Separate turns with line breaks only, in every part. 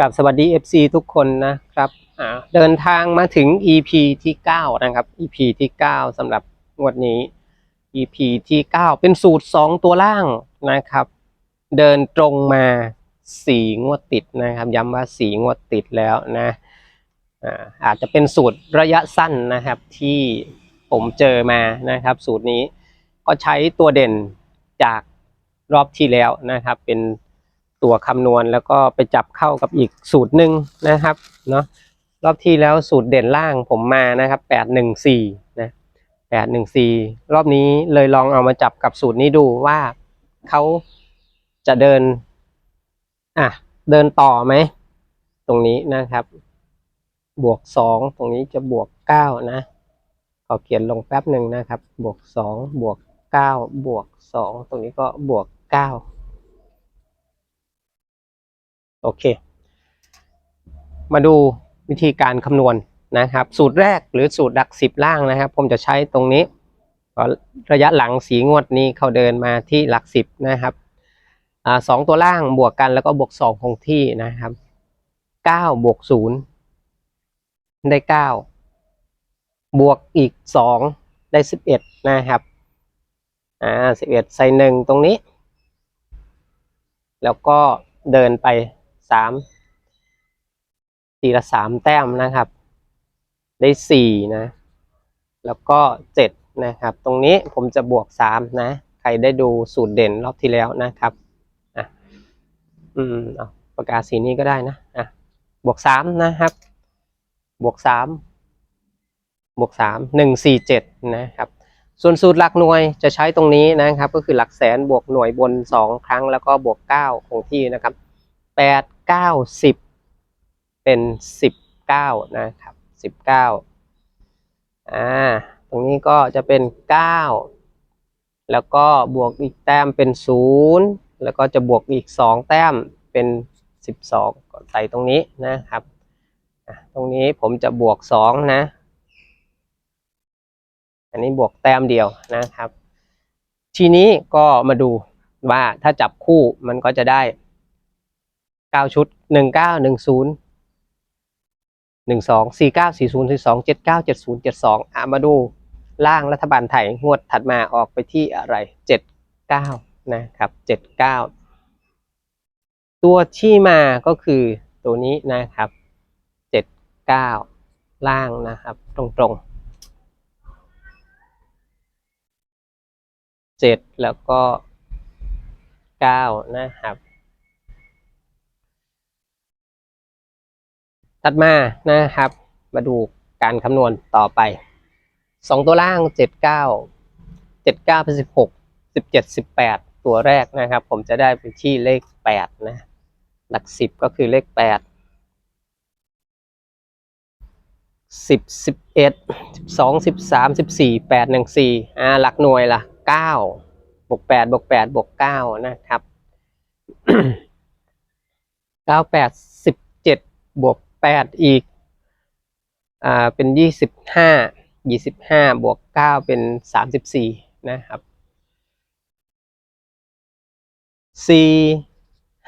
กับสวัสดี FC ทุกคนนะครับเดินทางมาถึง EP ที่ 9 นะครับ EP ที่ 9สำหรับงวดนี้ EP ที่ 9 เป็นสูตร 2 ตัวล่างนะครับ เดินตรงมา 4 งวดติดนะครับ ย้ำว่า 4 งวดติดแล้วนะอาจจะเป็นสูตรระยะสั้นนะครับที่ผมเจอมานะครับ สูตรนี้ก็ใช้ตัวเด่นจากรอบที่แล้วนะครับ เป็น ตัวคำนวณ แล้วก็ไปจับเข้ากับอีกสูตรหนึ่งนะครับเนาะรอบที่แล้วสูตรเด่นล่างผมมานะครับแปดหนึ่งสี่นะแปดหนึ่งสี่รอบนี้เลยลองเอามาจับกับสูตรนี้ดูว่าเขาจะเดินอะเดินต่อไหม ตรงนี้นะครับ บวกสองตรงนี้จะบวกเก้านะขอเขียนลงแป๊บหนึ่งนะครับ บวกสองบวกเก้าบวกสองตรงนี้ก็บวกเก้า โอเค มาดูวิธีการคำนวณนะครับ สูตรแรกหรือสูตรดักสิบล่างนะครับ ผมจะใช้ตรงนี้ระยะหลังสีงวดนี้เขาเดินมาที่หลักสิบนะครับอสองตัวล่างบวกกันแล้วก็บวกสองคงที่นะครับเก้าบวกศูนย์ได้เก้าบวกอีกสองได้สิบเอ็ดนะครับอ่าสิบเอ็ดใส่หนึ่งตรงนี้ แล้วก็เดินไป สามทีละสามแต้มนะครับ ได้สี่นะ แล้วก็เจ็ดนะครับ ตรงนี้ผมจะบวกสามนะ ใครได้ดูสูตรเด่นรอบที่แล้วนะครับอะอืมเอาปากกาสีนี้ก็ได้นะอะบวกสามนะครับ บวกสามบวกสามหนึ่งสี่เจ็ดนะครับส่วนสูตรหลักหน่วยจะใช้ตรงนี้นะครับ ก็คือหลักแสนบวกหน่วยบนสองครั้งแล้วก็บวกเก้าคงที่นะครับ แปดเก้าสิบเป็นสิบเก้านะครับสิบเก้าอ่าตรงนี้ก็จะเป็นเก้าแล้วก็บวกอีกแต้มเป็นศูนย์แล้วก็จะบวกอีกสองแต้มเป็นสิบสองก็ใส่ตรงนี้นะครับตรงนี้ผมจะบวกสองนะ อันนี้บวกแต้มเดียวนะครับ ทีนี้ก็มาดูว่าถ้าจับคู่มันก็จะได้ ก้าชุดหนึ่งเก้าหนึ่งศูนย์หนึ่งสองสี่เก้าสี่ศูนย์สี่สองเจ็ดเก้าเจ็ดศูนย์เจ็ดสองอะมาดูล่างรัฐบาลไทยงวดถัดมาออกไปที่อะไรเจ็ดเก้านะครับเจ็ดเก้าตัวที่มาก็คือตัวนี้นะครับเจ็ดเก้าล่างนะครับ ตรงๆเจ็ดแล้วก็เก้านะครับ ถัดมานะครับ มาดูการคำนวณต่อไปสองตัวล่างเจ็ดเก้าเจ็ดเก้าเป็นสิบหกสิบเจ็ดสิบแปดตัวแรกนะครับ ผมจะได้ไปที่เลขแปดนะ หลักสิบก็คือเลขแปดสิบสิบเอ็ดสองสิบสามสิบสี่แปดหนึ่งสี่อ่าหลักหน่วยละเก้าบวกแปดบวกแปดบวกเก้านะครับเก้าแปดสิบเจ็ดบวก แปดอีก อ่า เป็นยี่สิบห้ายี่สิบห้าบวกเก้าเป็นสามสิบสี่นะครับสี่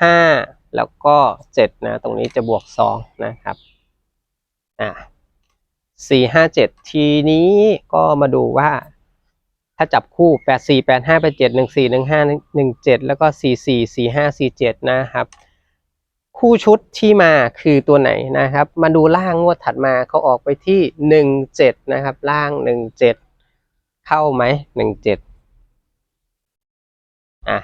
ห้าแล้วก็เจ็ดนะ ตรงนี้จะบวกสองนะครับ อ่าสี่ห้าเจ็ดทีนี้ก็มาดูว่าถ้าจับคู่แปดสี่แปดห้าแปดเจ็ดหนึ่งสี่หนึ่งห้าหนึ่งเจ็ดแล้วก็สี่สี่สี่ห้าสี่เจ็ดนะครับ คู่ชุดที่มาคือตัวไหนนะครับ มาดูล่างงวดถัดมาเขาออกไปที่หนึ่งเจ็ดนะครับ ล่างหนึ่งเจ็ดเข้าไหมหนึ่งเจ็ดอะ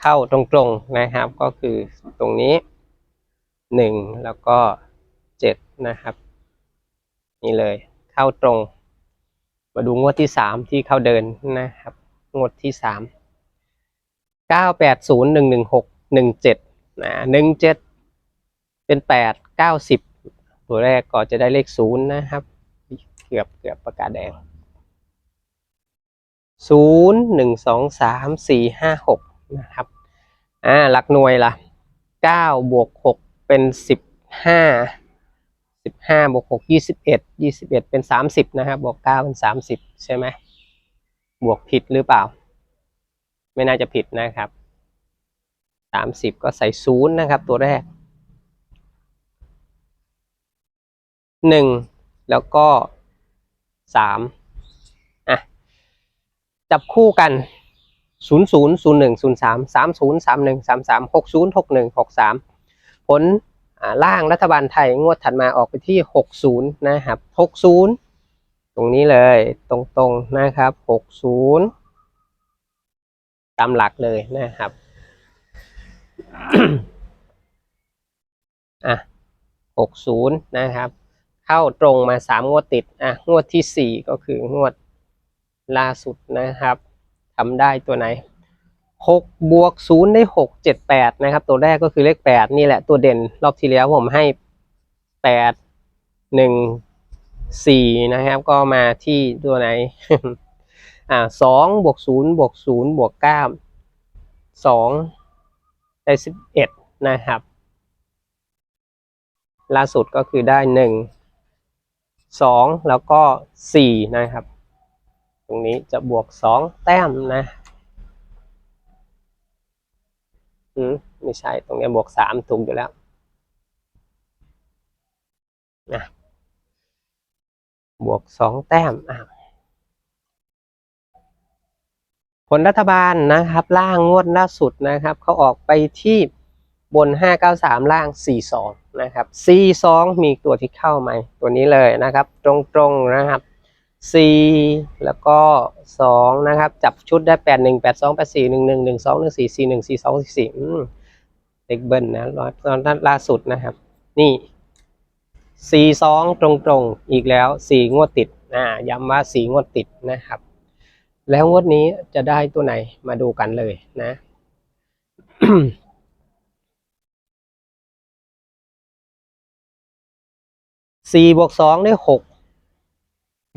เข้าตรงๆนะครับ ก็คือตรงนี้หนึ่งแล้วก็เจ็ดนะครับ นี่เลยเข้าตรง มาดูงวดที่สามที่เข้าเดินนะครับ งวดที่สามเก้าแปดศูนย์หนึ่งหนึ่งหกหนึ่งเจ็ดนะหนึ่งเจ็ด เป็นแปดเก้าสิบตัวแรกก็จะได้เลขศูนย์นะครับ เกือบเกือบประกาศแดงศูนย์หนึ่งสองสามสี่ห้าหกนะครับอ่าหลักหน่วยล่ะเก้าบวกหกเป็นสิบห้าสิบห้าบวกหกยี่สิบเอ็ดยี่สิบเอ็ดเป็นสามสิบนะครับบวกเก้าเป็นสามสิบใช่ไหมบวกผิดหรือเปล่า ไม่น่าจะผิดนะครับสามสิบก็ใส่ศูนย์นะครับ ตัวแรก หนึ่งแล้วก็สามอะจับคู่กันศูนย์ศูนย์ศูนย์หนึ่งศูนย์สามสามศูนย์สามหนึ่งสามสามหกศูนย์หกหนึ่งหกสามผลอ่าล่างรัฐบาลไทยงวดถัดมาออกไปที่หกศูนย์นะครับหกศูนย์ตรงนี้เลยตรงๆนะครับหกศูนย์ตามหลักเลยนะครับอะหกศูนย์นะครับ เข้าตรงมาสามงวดติดอะงวดที่สี่ก็คืองวดล่าสุดนะครับทำได้ตัวไหนหกบวกศูนย์ได้หกเจ็ดแปดนะครับ ตัวแรกก็คือเลขแปดนี่แหละตัวเด่นรอบที่แล้วผมให้แปดหนึ่งสี่นะครับ ก็มาที่ตัวไหนอ่าสองบวกศูนย์บวกศูนย์บวกเก้าสองได้สิบเอ็ดนะครับ ล่าสุดก็คือได้หนึ่ง สองแล้วก็สี่นะครับ ตรงนี้จะบวกสองแต้มนะอืมไม่ใช่ตรงนี้บวกสามถูกอยู่แล้วนะบวกสองแต้มอะผลรัฐบาลนะครับ ล่างงวดล่าสุดนะครับ เขาออกไปที่บน 593 ล่าง 42 นะครับ42มีตัวที่เข้าไหมตัวนี้เลยนะครับ ตรงๆนะครับ4แล้วก็ 2 นะครับ จับชุดได้ 81 82 84 11 12 14 41 42 44อืมเด็กเบิ้ลนะร้อยตอนล่าสุดนะครับ นี่42ตรงๆ อีกแล้ว 4 งวดติดอ่าย้ำว่า 4 งวดติดนะครับ แล้วงวดนี้จะได้ตัวไหนมาดูกันเลยนะ สี่บวกสองได้หก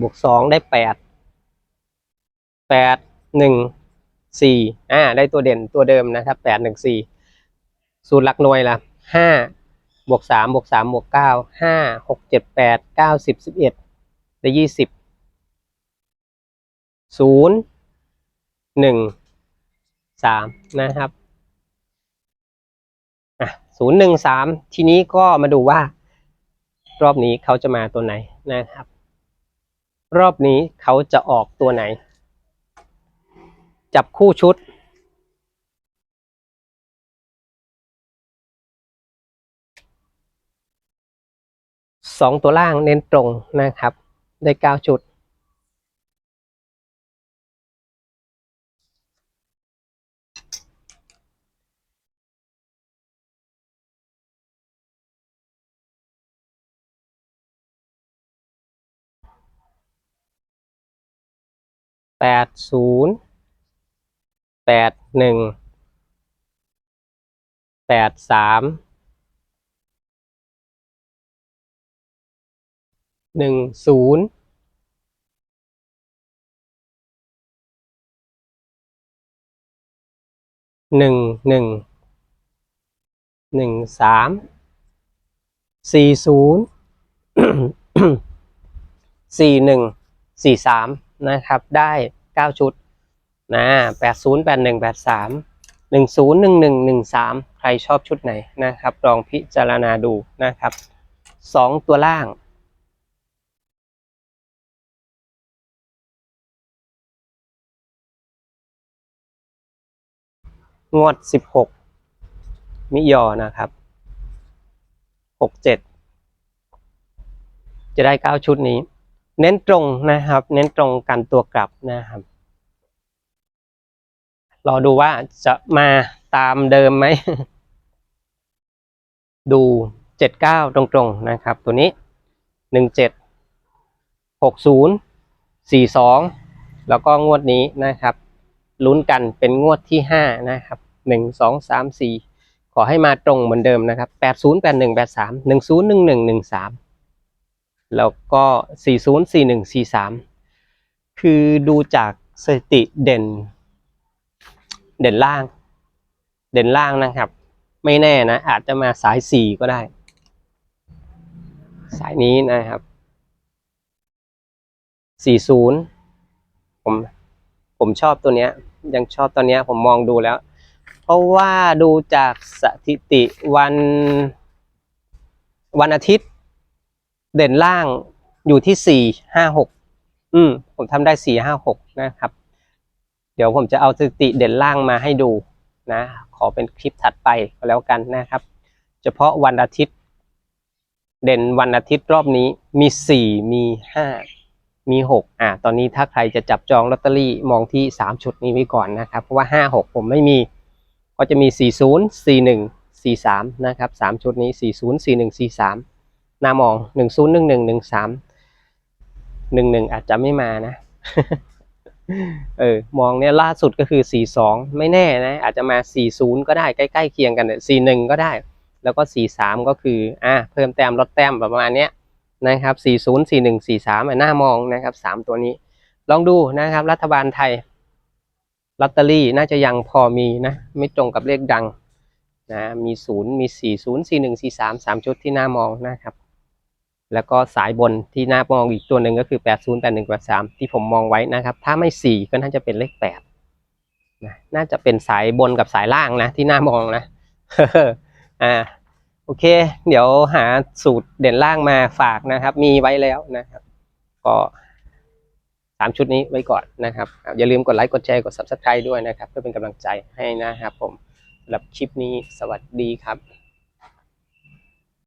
บวกสองได้แปดแปดหนึ่งสี่อ่าได้ตัวเด่นตัวเดิมนะครับแปดหนึ่งสี่สูตรหลักหน่วยละห้าบวกสามบวกสามบวกเก้าห้าหกเจ็ดแปดเก้าสิบสิบเอ็ดได้ยี่สิบศูนย์หนึ่งสามนะครับอะศูนย์หนึ่งสามทีนี้ก็มาดูว่า รอบนี้เขาจะมาตัวไหนนะครับ รอบนี้เขาจะออกตัวไหน จับคู่ชุด สองตัวล่างเน้นตรงนะครับ ได้เก้าชุด แปดศูนย์แปดหนึ่งแปดสามหนึ่งศูนย์หนึ่งหนึ่งหนึ่งสามสี่ศูนย์สี่หนึ่งสี่สาม นะครับ ได้เก้าชุดนะแปดศูนย์แปดหนึ่งแปดสามหนึ่งศูนย์หนึ่งหนึ่งหนึ่งสามใครชอบชุดไหนนะครับ ลองพิจารณาดูนะครับสองตัวล่างงวดสิบหกมิยอนะครับหกเจ็ดจะได้เก้าชุดนี้ เน้นตรงนะครับ เน้นตรงกันตัวกลับนะครับรอดูว่าจะมาตามเดิมไหม ดูเจ็ดเก้าตรงๆนะครับ ตัวนี้หนึ่งเจ็ดหกศูนย์สี่สองแล้วก็งวดนี้นะครับ ลุ้นกันเป็นงวดที่ห้านะครับหนึ่งสองสามสี่ขอให้มาตรงเหมือนเดิมนะครับแปดศูนย์แปดหนึ่งแปดสามหนึ่งศูนย์หนึ่งหนึ่งหนึ่งสาม แล้วก็สี่ศูนย์สี่หนึ่งสี่สามคือดูจากสถิติเด่น เด่นล่าง เด่นล่างนะครับ ไม่แน่นะ อาจจะมาสายสีก็ได้ สายนี้นะครับสี่ศูนย์ผมผมชอบตัวเนี้ย ยังชอบตัวเนี้ยผมมองดูแล้ว เพราะว่าดูจากสถิติวันวันอาทิตย์ เด่นล่างอยู่ที่สี่ห้าหกอืม ผมทำได้สี่ห้าหกนะครับ เดี๋ยวผมจะเอาสถิติเด่นล่างมาให้ดูนะ ขอเป็นคลิปถัดไปก็แล้วกันนะครับ เฉพาะวันอาทิตย์ เด่นวันอาทิตย์รอบนี้มีสี่มีห้ามีหกอ่า ตอนนี้ถ้าใครจะจับจองลอตเตอรี่มองที่สามชุดนี้ไว้ก่อนนะครับ เพราะว่าห้าหกผมไม่มี ก็จะมีสี่ศูนย์สี่หนึ่งสี่สามนะครับสามชุดนี้สี่ศูนย์สี่หนึ่งสี่สาม หน้ามองหนึ่งศูนย์หนึ่งหนึ่งหนึ่งสามหนึ่งหนึ่งอาจจะไม่มานะ เออ มองเนี่ยล่าสุดก็คือสี่สองไม่แน่นะ อาจจะมาสี่ศูนย์ก็ได้ใกล้ๆเคียงกันสี่หนึ่งก็ได้ แล้วก็สี่สามก็คืออ่าเพิ่มแต้มลดแต้มประมาณเนี้ยนะครับสี่ศูนย์สี่หนึ่งสี่สามหน้ามองนะครับสามตัวนี้ ลองดูนะครับ รัฐบาลไทยลอตเตอรี่น่าจะยังพอมีนะ ไม่ตรงกับเลขดังนะมีศูนย์มีสี่ศูนย์สี่หนึ่งสี่สามสามชุดที่หน้ามองนะครับ แล้วก็สายบนที่หน้ามองอีกตัวหนึ่งก็คือแปดศูนย์แปดหนึ่งแปดสามที่ผมมองไว้นะครับ ถ้าไม่สี่ก็น่าจะเป็นเลขแปดนะน่าจะเป็นสายบนกับสายล่างนะที่หน้ามองนะอ่าโอเค เดี๋ยวหาสูตรเด่นล่างมาฝากนะครับ มีไว้แล้วนะครับ ก็สามชุดนี้ไว้ก่อนนะครับอ่าอย่าลืมกดไลค์กดแชร์กด subscribe ด้วยนะครับ เพื่อเป็นกำลังใจให้นะครับผมสำหรับคลิปนี้สวัสดีครับ